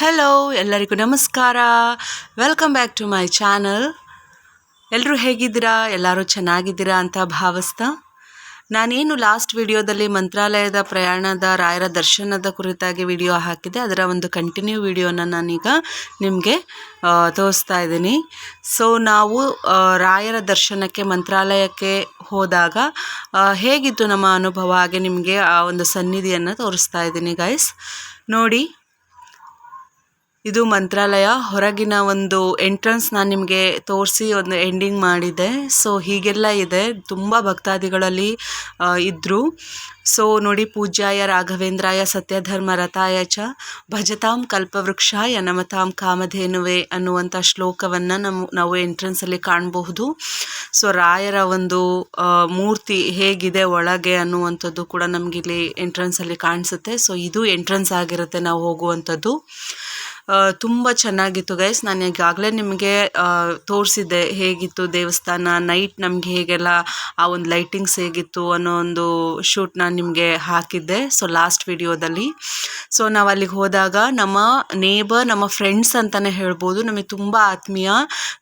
Hello ಎಲ್ಲರಿಗೂ ನಮಸ್ಕಾರ. Welcome back to my channel ಎಲ್ಲರೂ ಹೇಗಿದ್ದೀರಾ? ಎಲ್ಲರೂ ಚೆನ್ನಾಗಿದ್ದೀರಾ ಅಂತ ಭಾವಿಸ್ತಾ. ನಾನೇನು ಲಾಸ್ಟ್ ವಿಡಿಯೋದಲ್ಲಿ ಮಂತ್ರಾಲಯದ ಪ್ರಯಾಣದ, ರಾಯರ ದರ್ಶನದ ಕುರಿತಾಗಿ ವಿಡಿಯೋ ಹಾಕಿದೆ. ಅದರ ಒಂದು ಕಂಟಿನ್ಯೂ ವಿಡಿಯೋನ ನಾನೀಗ ನಿಮಗೆ ತೋರಿಸ್ತಾ ಇದ್ದೀನಿ. ಸೊ ನಾವು ರಾಯರ ದರ್ಶನಕ್ಕೆ, ಮಂತ್ರಾಲಯಕ್ಕೆ ಹೋದಾಗ ಹೇಗಿತ್ತು ನಮ್ಮ ಅನುಭವ? ಹಾಗೆ ನಿಮಗೆ ಆ ಒಂದು ಸನ್ನಿಧಿಯನ್ನು ತೋರಿಸ್ತಾ ಇದ್ದೀನಿ ಗೈಸ್ ನೋಡಿ ಇದು ಮಂತ್ರಾಲಯ. ಹೊರಗಿನ ಒಂದು ಎಂಟ್ರೆನ್ಸ್ ನಾನು ನಿಮಗೆ ತೋರಿಸಿ ಒಂದು ಎಂಡಿಂಗ್ ಮಾಡಿದೆ. ಸೊ ಹೀಗೆಲ್ಲ ಇದೆ. ತುಂಬ ಭಕ್ತಾದಿಗಳಲ್ಲಿ ಇದ್ದರು ಸೊ ನೋಡಿ, ಪೂಜ್ಯಾಯ ರಾಘವೇಂದ್ರಾಯ ಸತ್ಯಧರ್ಮ ರಥಾಯ ಚ ಭಜತಾಂ ಕಲ್ಪವೃಕ್ಷಾಯ ನಮತಾಂ ಕಾಮಧೇನುವೆ ಅನ್ನುವಂಥ ಶ್ಲೋಕವನ್ನು ನಮ್ಮ ನಾವು ಎಂಟ್ರೆನ್ಸಲ್ಲಿ ಕಾಣಬಹುದು. ಸೊ ರಾಯರ ಒಂದು ಮೂರ್ತಿ ಹೇಗಿದೆ, ಒಳಗೆ ಅನ್ನುವಂಥದ್ದು ಕೂಡ ನಮಗಿಲ್ಲಿ ಎಂಟ್ರೆನ್ಸಲ್ಲಿ ಕಾಣಿಸುತ್ತೆ. ಸೊ ಇದು ಎಂಟ್ರೆನ್ಸ್ ಆಗಿರುತ್ತೆ ನಾವು ಹೋಗುವಂಥದ್ದು. ತುಂಬ ಚೆನ್ನಾಗಿತ್ತು ಗೈಸ್ ನಾನು ಈಗಾಗಲೇ ನಿಮಗೆ ತೋರಿಸಿದ್ದೆ ಹೇಗಿತ್ತು ದೇವಸ್ಥಾನ ನೈಟ್ ನಮಗೆ ಹೇಗೆಲ್ಲ ಆ ಒಂದು ಲೈಟಿಂಗ್ಸ್ ಹೇಗಿತ್ತು ಅನ್ನೋ ಒಂದು ಶೂಟ್ ನಾನು ನಿಮಗೆ ಹಾಕಿದ್ದೆ ಸೊ ಲಾಸ್ಟ್ ವಿಡಿಯೋದಲ್ಲಿ ಸೊ ನಾವು ಅಲ್ಲಿಗೆ ಹೋದಾಗ ನಮ್ಮ ನೇಬರ್ ನಮ್ಮ ಫ್ರೆಂಡ್ಸ್ ಅಂತಲೇ ಹೇಳ್ಬೋದು. ನಮಗೆ ತುಂಬ ಆತ್ಮೀಯ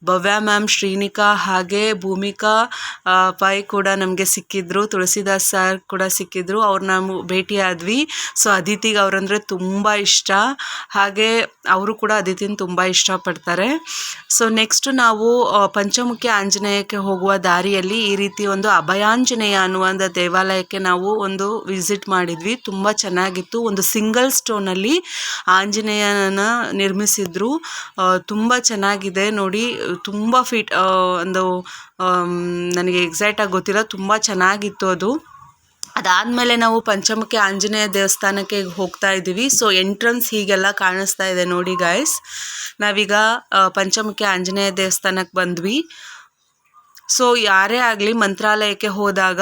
ಭವ್ಯ ಮ್ಯಾಮ್ ಶ್ರೀನಿಕಾ ಹಾಗೆ ಭೂಮಿಕಾ ಪೈ ಕೂಡ ನಮಗೆ ಸಿಕ್ಕಿದ್ರು, ತುಳಸಿದಾಸ್ ಸರ್ ಕೂಡ ಸಿಕ್ಕಿದ್ರು. ಅವ್ರು ನಾವು ಭೇಟಿಯಾದ್ವಿ. ಸೊ ಅದಿತಿಗೆ ಅವರಂದ್ರೆ ತುಂಬ ಇಷ್ಟ. ಹಾಗೆ ಅವರು ಕೂಡ ಅದಿತಿನ ತುಂಬ ಇಷ್ಟಪಡ್ತಾರೆ. ಸೊ ನೆಕ್ಸ್ಟ್ ನಾವು ಪಂಚಮುಖಿ ಆಂಜನೇಯಕ್ಕೆ ಹೋಗುವ ದಾರಿಯಲ್ಲಿ ಈ ರೀತಿ ಒಂದು ಅಭಯಾಂಜನೇಯ ಅನ್ನುವಂಥ ದೇವಾಲಯಕ್ಕೆ ನಾವು ಒಂದು ವಿಸಿಟ್ ಮಾಡಿದ್ವಿ. ತುಂಬ ಚೆನ್ನಾಗಿತ್ತು. ಒಂದು ಸಿಂಗಲ್ ಸ್ಟೋನಲ್ಲಿ ಆಂಜನೇಯನ ನಿರ್ಮಿಸಿದ್ರು. ತುಂಬ ಚೆನ್ನಾಗಿದೆ ನೋಡಿ. ತುಂಬ ಫೀಟ್ ಒಂದು ನನಗೆ ಎಕ್ಸಾಕ್ಟಾಗಿ ಗೊತ್ತಿಲ್ಲ. ತುಂಬ ಚೆನ್ನಾಗಿತ್ತು ಅದು. ಅದಾದಮೇಲೆ ನಾವು ಪಂಚಮುಖಿ ಆಂಜನೇಯ ದೇವಸ್ಥಾನಕ್ಕೆ ಹೋಗ್ತಾ ಇದ್ದೀವಿ. ಸೊ ಎಂಟ್ರನ್ಸ್ ಹೀಗೆಲ್ಲ ಕಾಣಿಸ್ತಾ ಇದೆ ನೋಡಿ ಗಾಯ್ಸ್ ನಾವೀಗ ಪಂಚಮುಖಿ ಆಂಜನೇಯ ದೇವಸ್ಥಾನಕ್ಕೆ ಬಂದ್ವಿ. ಸೊ ಯಾರೇ ಆಗಲಿ ಮಂತ್ರಾಲಯಕ್ಕೆ ಹೋದಾಗ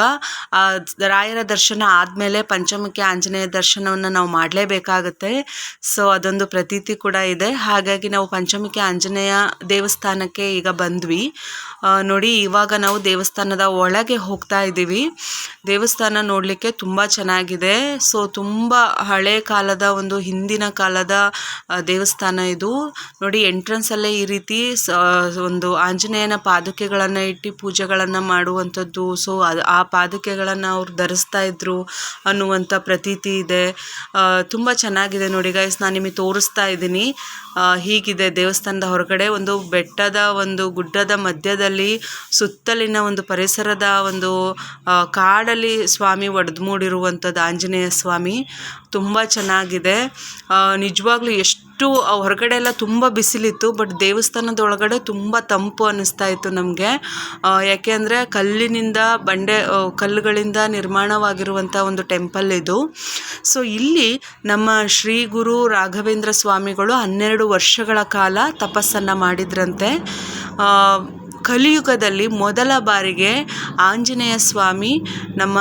ರಾಯರ ದರ್ಶನ ಆದಮೇಲೆ ಪಂಚಮುಖಿ ಆಂಜನೇಯ ದರ್ಶನವನ್ನು ನಾವು ಮಾಡಲೇಬೇಕಾಗತ್ತೆ. ಸೊ ಅದೊಂದು ಪ್ರತೀತಿ ಕೂಡ ಇದೆ. ಹಾಗಾಗಿ ನಾವು ಪಂಚಮುಖಿ ಆಂಜನೇಯ ದೇವಸ್ಥಾನಕ್ಕೆ ಈಗ ಬಂದ್ವಿ. ನೋಡಿ ಇವಾಗ ನಾವು ದೇವಸ್ಥಾನದ ಒಳಗೆ ಹೋಗ್ತಾ ಇದ್ದೀವಿ. ದೇವಸ್ಥಾನ ನೋಡಲಿಕ್ಕೆ ತುಂಬ ಚೆನ್ನಾಗಿದೆ. ಸೊ ತುಂಬ ಹಳೆ ಕಾಲದ ಒಂದು ಹಿಂದಿನ ಕಾಲದ ದೇವಸ್ಥಾನ ಇದು. ನೋಡಿ ಎಂಟ್ರೆನ್ಸಲ್ಲೇ ಈ ರೀತಿ ಒಂದು ಆಂಜನೇಯನ ಪಾದುಕೆಗಳನ್ನು ಇಟ್ಟು ಪೂಜೆಗಳನ್ನು ಮಾಡುವಂಥದ್ದು. ಸೊ ಆ ಪಾದುಕೆಗಳನ್ನು ಅವ್ರು ಧರಿಸ್ತಾ ಇದ್ರು ಅನ್ನುವಂಥ ಪ್ರತೀತಿ ಇದೆ. ತುಂಬ ಚೆನ್ನಾಗಿದೆ ನೋಡಿ ಗೈಸ್ ನಾನು ನಿಮಗೆ ತೋರಿಸ್ತಾ ಇದ್ದೀನಿ. ಹೀಗಿದೆ ದೇವಸ್ಥಾನದ ಹೊರಗಡೆ ಒಂದು ಬೆಟ್ಟದ ಒಂದು ಗುಡ್ಡದ ಮಧ್ಯದಲ್ಲಿ ಸುತ್ತಲಿನ ಒಂದು ಪರಿಸರದ ಒಂದು ಕಾಡಲ್ಲಿ ಸ್ವಾಮಿ ಒಡೆದು ಮೂಡಿರುವಂಥದ್ದು ಆಂಜನೇಯ ಸ್ವಾಮಿ. ತುಂಬ ಚೆನ್ನಾಗಿದೆ. ನಿಜವಾಗ್ಲೂ ಎಷ್ಟು ಹೊರಗಡೆ ಎಲ್ಲ ತುಂಬ ಬಿಸಿಲಿತ್ತು ಬಟ್ ದೇವಸ್ಥಾನದ ಒಳಗಡೆ ತುಂಬ ತಂಪು ಅನ್ನಿಸ್ತಾ ಇತ್ತು ನಮಗೆ. ಯಾಕೆ ಅಂದರೆ ಕಲ್ಲಿನಿಂದ ಬಂಡೆ ಕಲ್ಲುಗಳಿಂದ ನಿರ್ಮಾಣವಾಗಿರುವಂಥ ಒಂದು ಟೆಂಪಲ್ ಇದು. ಸೊ ಇಲ್ಲಿ ನಮ್ಮ ಶ್ರೀ ಗುರು ರಾಘವೇಂದ್ರ ಸ್ವಾಮಿಗಳು ಹನ್ನೆರಡು ವರ್ಷಗಳ ಕಾಲ ತಪಸ್ಸನ್ನು ಮಾಡಿದ್ರಂತೆ. ಕಲಿಯುಗದಲ್ಲಿ ಮೊದಲ ಬಾರಿಗೆ ಆಂಜನೇಯ ಸ್ವಾಮಿ ನಮ್ಮ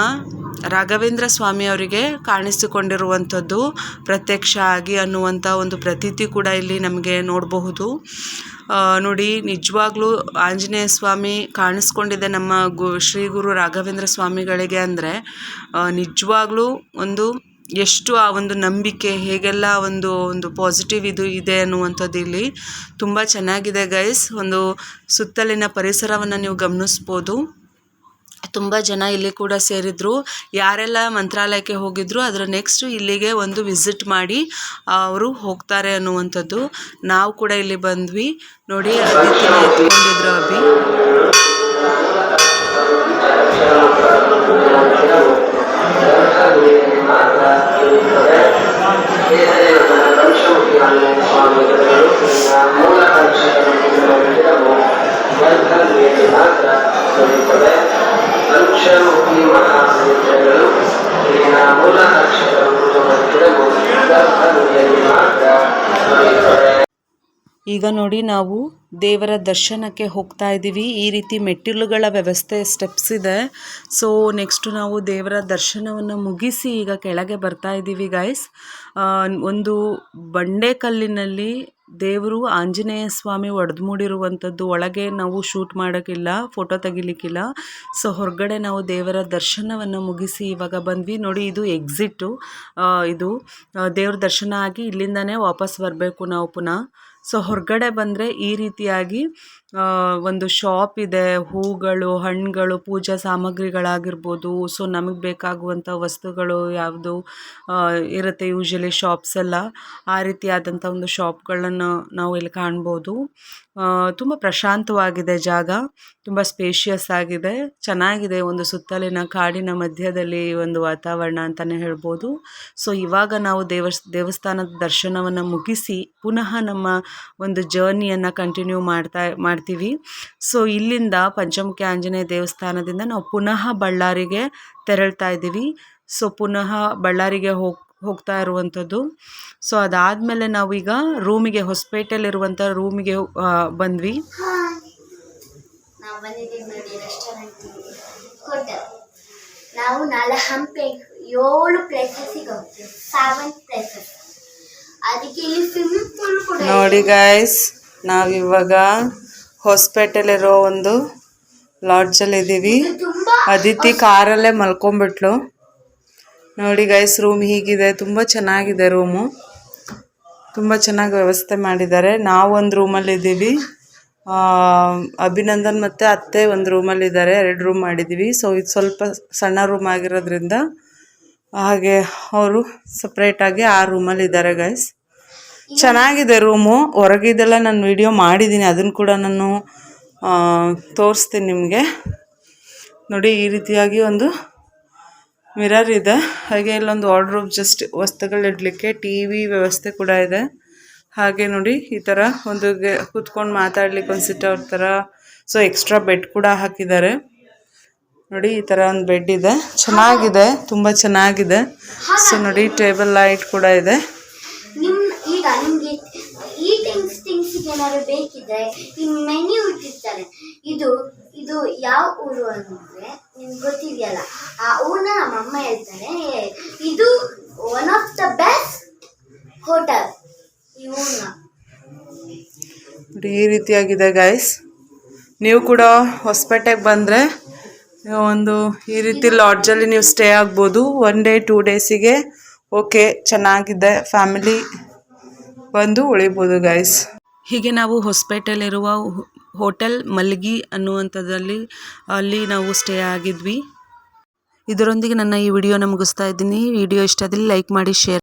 ರಾಘವೇಂದ್ರ ಸ್ವಾಮಿ ಅವರಿಗೆ ಕಾಣಿಸಿಕೊಂಡಿರುವಂಥದ್ದು ಪ್ರತ್ಯಕ್ಷ ಆಗಿ ಅನ್ನುವಂಥ ಒಂದು ಪ್ರತೀತಿ ಕೂಡ ಇಲ್ಲಿ ನಮಗೆ ನೋಡಬಹುದು. ನೋಡಿ, ನಿಜವಾಗ್ಲೂ ಆಂಜನೇಯ ಸ್ವಾಮಿ ಕಾಣಿಸ್ಕೊಂಡಿದೆ ನಮ್ಮ ಗು, ಶ್ರೀ ಗುರು ರಾಘವೇಂದ್ರ ಸ್ವಾಮಿಗಳಿಗೆ ಅಂದರೆ ನಿಜವಾಗ್ಲೂ ಒಂದು ಎಷ್ಟು ಆ ಒಂದು ನಂಬಿಕೆ, ಹೇಗೆಲ್ಲ ಒಂದು ಒಂದು ಪಾಸಿಟಿವ್ ಇದು ಇದೆ ಅನ್ನುವಂಥದ್ದು ಇಲ್ಲಿ ತುಂಬ ಚೆನ್ನಾಗಿದೆ ಗೈಸ್ ಒಂದು ಸುತ್ತಲಿನ ಪರಿಸರವನ್ನು ನೀವು ಗಮನಿಸ್ಬೋದು. ತುಂಬ ಜನ ಇಲ್ಲಿ ಕೂಡ ಸೇರಿದ್ರು. ಯಾರೆಲ್ಲ ಮಂತ್ರಾಲಯಕ್ಕೆ ಹೋಗಿದ್ರು, ಅದರ ನೆಕ್ಸ್ಟ್ ಇಲ್ಲಿಗೆ ಒಂದು ವಿಸಿಟ್ ಮಾಡಿ ಅವರು ಹೋಗ್ತಾರೆ ಅನ್ನುವಂಥದ್ದು. ನಾವು ಕೂಡ ಇಲ್ಲಿ ಬಂದ್ವಿ. ನೋಡಿ ಅದಿತಿನ ಈಗ ನೋಡಿ ನಾವು ದೇವರ ದರ್ಶನಕ್ಕೆ ಹೋಗ್ತಾ ಇದ್ದೀವಿ. ಈ ರೀತಿ ಮೆಟ್ಟಿಲುಗಳ ವ್ಯವಸ್ಥೆ ಸ್ಟೆಪ್ಸ್ ಇದೆ. ಸೊ ನೆಕ್ಸ್ಟು ನಾವು ದೇವರ ದರ್ಶನವನ್ನು ಮುಗಿಸಿ ಈಗ ಕೆಳಗೆ ಬರ್ತಾ ಇದ್ದೀವಿ ಗೈಸ್ ಒಂದು ಬಂಡೆಕಲ್ಲಿನಲ್ಲಿ ದೇವರು ಆಂಜನೇಯ ಸ್ವಾಮಿ ಒಡೆದು ಮೂಡಿರುವಂಥದ್ದು, ಒಳಗೆ ನಾವು ಶೂಟ್ ಮಾಡೋಕ್ಕಿಲ್ಲ ಫೋಟೋ ತೆಗಿಲಿಕ್ಕಿಲ್ಲ. ಸೊ ಹೊರಗಡೆ ನಾವು ದೇವರ ದರ್ಶನವನ್ನು ಮುಗಿಸಿ ಇವಾಗ ಬಂದ್ವಿ. ನೋಡಿ, ಇದು ಎಕ್ಸಿಟ್ಟು ಇದು ದೇವ್ರ ದರ್ಶನ ಆಗಿ ಇಲ್ಲಿಂದನೇ ವಾಪಸ್ ಬರಬೇಕು ನಾವು ಪುನಃ. ಸೊ ಹೊರಗಡೆ ಬಂದರೆ ಈ ರೀತಿಯಾಗಿ ಒಂದು ಶಾಪ್ ಇದೆ, ಹೂಗಳು, ಹಣ್ಣುಗಳು, ಪೂಜಾ ಸಾಮಗ್ರಿಗಳಾಗಿರ್ಬೋದು. ಸೊ ನಮಗೆ ಬೇಕಾಗುವಂಥ ವಸ್ತುಗಳು ಯಾವುದು ಇರುತ್ತೆ ಯೂಶಲಿ ಶಾಪ್ಸ್ ಎಲ್ಲ. ಆ ರೀತಿಯಾದಂಥ ಒಂದು ಶಾಪ್ಗಳನ್ನು ನಾವು ಇಲ್ಲಿ ಕಾಣ್ಬೋದು. ತುಂಬ ಪ್ರಶಾಂತವಾಗಿದೆ ಜಾಗ, ತುಂಬ ಸ್ಪೇಷಿಯಸ್ ಆಗಿದೆ, ಚೆನ್ನಾಗಿದೆ ಒಂದು ಸುತ್ತಲಿನ ಕಾಡಿನ ಮಧ್ಯದಲ್ಲಿ ಒಂದು ವಾತಾವರಣ ಅಂತಲೇ ಹೇಳ್ಬೋದು. ಸೊ ಇವಾಗ ನಾವು ದೇವಸ್, ದೇವಸ್ಥಾನದ ದರ್ಶನವನ್ನು ಮುಗಿಸಿ ಪುನಃ ನಮ್ಮ ಒಂದು ಜರ್ನಿಯನ್ನು ಕಂಟಿನ್ಯೂ ಮಾಡ್ತಾ, ಮಾಡ್ತೀವಿ. ಸೊ ಇಲ್ಲಿಂದ ಪಂಚಮುಖಿ ಆಂಜನೇಯ ದೇವಸ್ಥಾನದಿಂದ ನಾವು ಪುನಃ ಬಳ್ಳಾರಿಗೆ ತೆರಳ್ತಾ ಇದ್ದೀವಿ. ಸೊ ಪುನಃ ಬಳ್ಳಾರಿಗೆ ಹೋಗಿ ಹೋಗ್ತಾ ಇರುವಂಥದ್ದು. ಸೊ ಅದಾದಮೇಲೆ ನಾವೀಗ ರೂಮಿಗೆ ಹೊಸಪೇಟೆಯಲ್ಲಿರುವಂಥ ರೂಮಿಗೆ ಬಂದ್ವಿ. ನಾವು ನಾಳೆ ಹಂಪೆ ಏಳು ಪ್ಲೇಸಸ್ಸಿಗೆ ಹೋಗ್ತೀವಿ. ಸೆವೆನ್ ಪ್ಲೇಸಸ್ ಅದಕ್ಕೆ ಇಲ್ಲಿ ಸ್ವಿಮ್ಮಿಂಗ್ ಪೂಲ್ ಕೂಡ ನೋಡಿ ಗಾಯ್ಸ್ ನಾವಿವಾಗ ಹೊಸಪೇಟೆಲಿರೋ ಒಂದು ಲಾಡ್ಜಲ್ಲಿ ಇದ್ದೀವಿ ಅದಿತಿ ಕಾರಲ್ಲೇ ಮಲ್ಕೊಂಬಿಟ್ಲು ನೋಡಿ ಗೈಸ್ ರೂಮ್ ಹೀಗಿದೆ. ತುಂಬ ಚೆನ್ನಾಗಿದೆ ರೂಮು ತುಂಬ ಚೆನ್ನಾಗಿ ವ್ಯವಸ್ಥೆ ಮಾಡಿದ್ದಾರೆ. ನಾವು ಒಂದು ರೂಮಲ್ಲಿ ಇದ್ದೀವಿ. ಆ, ಅಭಿನಂದನ್ ಮತ್ತು ಅತ್ತೆ ಒಂದು ರೂಮಲ್ಲಿದ್ದಾರೆ ಎರಡು ರೂಮ್ ಮಾಡಿದ್ದೀವಿ. ಸೊ ಇದು ಸ್ವಲ್ಪ ಸಣ್ಣ ರೂಮ್ ಆಗಿರೋದ್ರಿಂದ ಹಾಗೆ ಅವರು ಸಪ್ರೇಟಾಗಿ ಆ ರೂಮಲ್ಲಿದ್ದಾರೆ ಗೈಸ್ ಚೆನ್ನಾಗಿದೆ ರೂಮು ಹೊರಗಿದೆಲ್ಲ ನಾನು ವಿಡಿಯೋ ಮಾಡಿದ್ದೀನಿ ಅದನ್ನು ಕೂಡ ನಾನು ತೋರಿಸ್ತೀನಿ ನಿಮಗೆ. ನೋಡಿ ಈ ರೀತಿಯಾಗಿ ಒಂದು ಮಿರರ್ ಇದೆ. ಹಾಗೆ ಇಲ್ಲೊಂದು ವಾರ್ಡ್ರೋಬ್ ಜಸ್ಟ್ ವಸ್ತುಗಳಿಡಲಿಕ್ಕೆ ಟಿವಿ ವ್ಯವಸ್ಥೆ ಕೂಡ ಇದೆ. ಹಾಗೆ ನೋಡಿ, ಈ ತರ ಒಂದು ಕುತ್ಕೊಂಡು ಮಾತಾಡ್ಲಿಕ್ಕೆ ಒಂದು ಸಿಟ್ ಅವ್ರ ತರ. ಸೊ ಎಕ್ಸ್ಟ್ರಾ ಬೆಡ್ ಕೂಡ ಹಾಕಿದ್ದಾರೆ. ನೋಡಿ, ಈ ತರ ಒಂದು ಬೆಡ್ ಇದೆ. ಚೆನ್ನಾಗಿದೆ, ತುಂಬಾ ಚೆನ್ನಾಗಿದೆ. ಸೊ ನೋಡಿ ಟೇಬಲ್ ಲೈಟ್ ಕೂಡ ಇದೆ. ಇದು ಇದು ಯಾವ ಊರು ಅಂದ್ರೆ ನಿಮ್ಗೆ ಗೊತ್ತಿದೆಯಲ್ಲ? ಆ ಊರ್ನ ನಮ್ಮ ಅಮ್ಮ ಹೇಳ್ತಾರೆ ಇದು one of the best hotel ಈ ಊರ್ನ ನೋಡಿ ಈ ರೀತಿಯಾಗಿದೆ ಗೈಸ್ ನೀವು ಕೂಡ ಹೊಸಪೇಟೆಗೆ ಬಂದರೆ ಒಂದು ಈ ರೀತಿ ಲಾಡ್ಜಲ್ಲಿ ನೀವು ಸ್ಟೇ ಆಗ್ಬೋದು. ಒನ್ ಡೇ ಟೂ ಡೇಸಿಗೆ ಓಕೆ ಚೆನ್ನಾಗಿದೆ. ಫ್ಯಾಮಿಲಿ ಬಂದು ಉಳಿಬೋದು ಗೈಸ್ ಹೀಗೆ ನಾವು ಹೊಸಪೇಟೆಯಲ್ಲಿರುವ ಹೋಟೆಲ್ ಮಲ್ಗಿ ಅನ್ನುವಂಥದ್ದಲ್ಲಿ ಅಲ್ಲಿ ನಾವು ಸ್ಟೇ ಆಗಿದ್ವಿ. ಇದರೊಂದಿಗೆ ನನ್ನ ಈ ವಿಡಿಯೋನ ಮುಗಿಸ್ತಾ ಇದ್ದೀನಿ. ವಿಡಿಯೋ ಇಷ್ಟ ಆದಲ್ಲಿ ಲೈಕ್ ಮಾಡಿ, ಶೇರ್